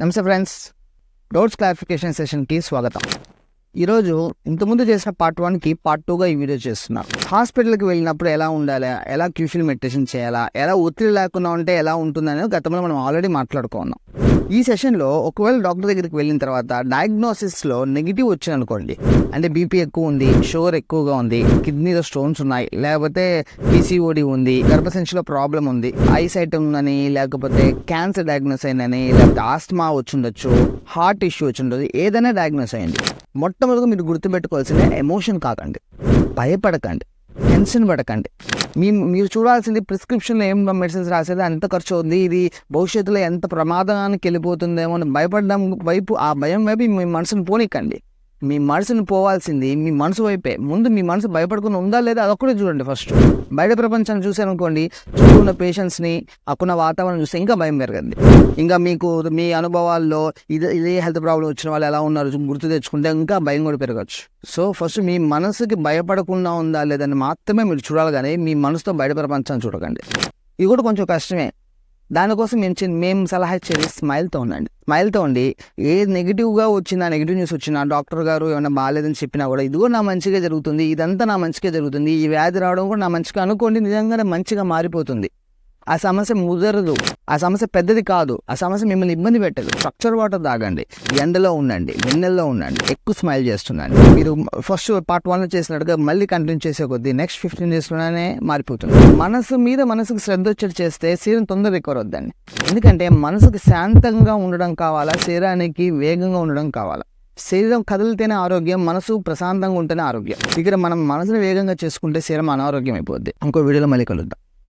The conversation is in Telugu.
నమస్తే ఫ్రెండ్స్ డౌట్స్ క్లారిఫికేషన్ సెషన్కి స్వాగతం. ఈరోజు ఇంతకుముందు చేసిన పార్ట్ వన్కి పార్ట్ టూగా ఈ వీడియో చేస్తున్నాను హాస్పిటల్కి వెళ్ళినప్పుడు ఎలా ఉండాలి? ఎలా క్యూఫిల్ మెడిటేషన్ చేయాలా? ఎలా ఒత్తిడి లేకుండా ఉంటే ఎలా ఉంటుందనే గతంలో మనం ఆల్రెడీ మాట్లాడుకున్నాం. ఈ సెషన్లో ఒకవేళ డాక్టర్ దగ్గరికి వెళ్ళిన తర్వాత డయాగ్నోసిస్లో నెగిటివ్ వచ్చింది అనుకోండి. అంటే బీపీ ఎక్కువ ఉంది షుగర్ ఎక్కువగా ఉంది కిడ్నీలో స్టోన్స్ ఉన్నాయి లేకపోతే పీసీఓడి ఉంది గర్భసంచిలో ప్రాబ్లం ఉంది ఐసైట్ ఉందని లేకపోతే క్యాన్సర్ డయాగ్నోస్ అయిందని లేకపోతే ఆస్మా వచ్చిండొచ్చు హార్ట్ ఇష్యూ వచ్చిండొచ్చు ఏదైనా డయాగ్నోస్ అయింది మొట్టమొదటిగా మీరు గుర్తుపెట్టుకోవాల్సింది ఎమోషన్ కాకండి. భయపడకండి. టెన్షన్ పడకండి. మీ మీరు చూడాల్సింది ప్రిస్క్రిప్షన్లో ఏం మెడిసిన్స్ రాసేది ఎంత ఖర్చు అవుతుంది ఇది భవిష్యత్తులో ఎంత ప్రమాదానికి వెళ్ళిపోతుందేమో అని భయపడడం వైపు ఆ భయం వైపు మీ మనసును పోనీకండి మీ మనసును పోవాల్సింది మీ మనసు వైపే. ముందు మీ మనసు భయపడకుండా ఉందా లేదా అదొక్కడే చూడండి ఫస్ట్. బయట ప్రపంచాన్ని చూసారనుకోండి చుట్టూ ఉన్న పేషెంట్స్ని అక్కున్న వాతావరణం చూస్తే ఇంకా భయం పెరగండి ఇంకా మీకు మీ అనుభవాల్లో ఇది ఇదే హెల్త్ ప్రాబ్లం వచ్చిన వాళ్ళు ఎలా ఉన్నారు గుర్తు తెచ్చుకుంటే ఇంకా భయం కూడా పెరగచ్చు. సో ఫస్ట్ మీ మనసుకి భయపడకుండా ఉందా లేదని మాత్రమే మీరు చూడాలి కానీ మీ మనసుతో బయట ప్రపంచాన్ని చూడకండి. ఇది కూడా కొంచెం కష్టమే. దానికోసం మేము చిన్న మేము సలహా ఇచ్చేది స్మైల్తో ఉండండి. స్మైల్తో ఉండి ఏ నెగిటివ్గా వచ్చినా నెగిటివ్ న్యూస్ వచ్చినా డాక్టర్ గారు ఏమైనా బాగాలేదని చెప్పినా కూడా ఇది కూడా నా మంచిగా జరుగుతుంది ఇదంతా నా మంచిగా జరుగుతుంది ఈ వ్యాధి రావడం కూడా నా మంచిగా అనుకోండి నిజంగానే మంచిగా మారిపోతుంది. ఆ సమస్య ముదరదు. ఆ సమస్య పెద్దది కాదు. ఆ సమస్య మిమ్మల్ని ఇబ్బంది పెట్టదు. స్ట్రక్చర్ వాటర్ తాగండి. ఎండలో ఉండండి. వెన్నెల్లో ఉండండి. ఎక్కువ స్మైల్ చేస్తున్నాను మీరు ఫస్ట్ పార్ట్ వన్లో చేసినట్టుగా మళ్ళీ కంటిన్యూ చేసే కొద్దీ నెక్స్ట్ ఫిఫ్టీన్ డేస్లోనే మారిపోతుంది. మనసు మీద మనసుకు శ్రద్ధ వచ్చేది చేస్తే శరీరం తొందర రికవర్ వద్దండి ఎందుకంటే మనసుకు శాంతంగా ఉండడం కావాలా? శరీరానికి వేగంగా ఉండడం కావాలా? శరీరం కదిలితేనే ఆరోగ్యం మనసు ప్రశాంతంగా ఉంటేనే ఆరోగ్యం. ఇక్కడ మనం మనసుని వేగంగా చేసుకుంటే శరీరం అనారోగ్యం అయిపోద్ది ఇంకో వీడియోలో మళ్ళీ కలుద్దాం.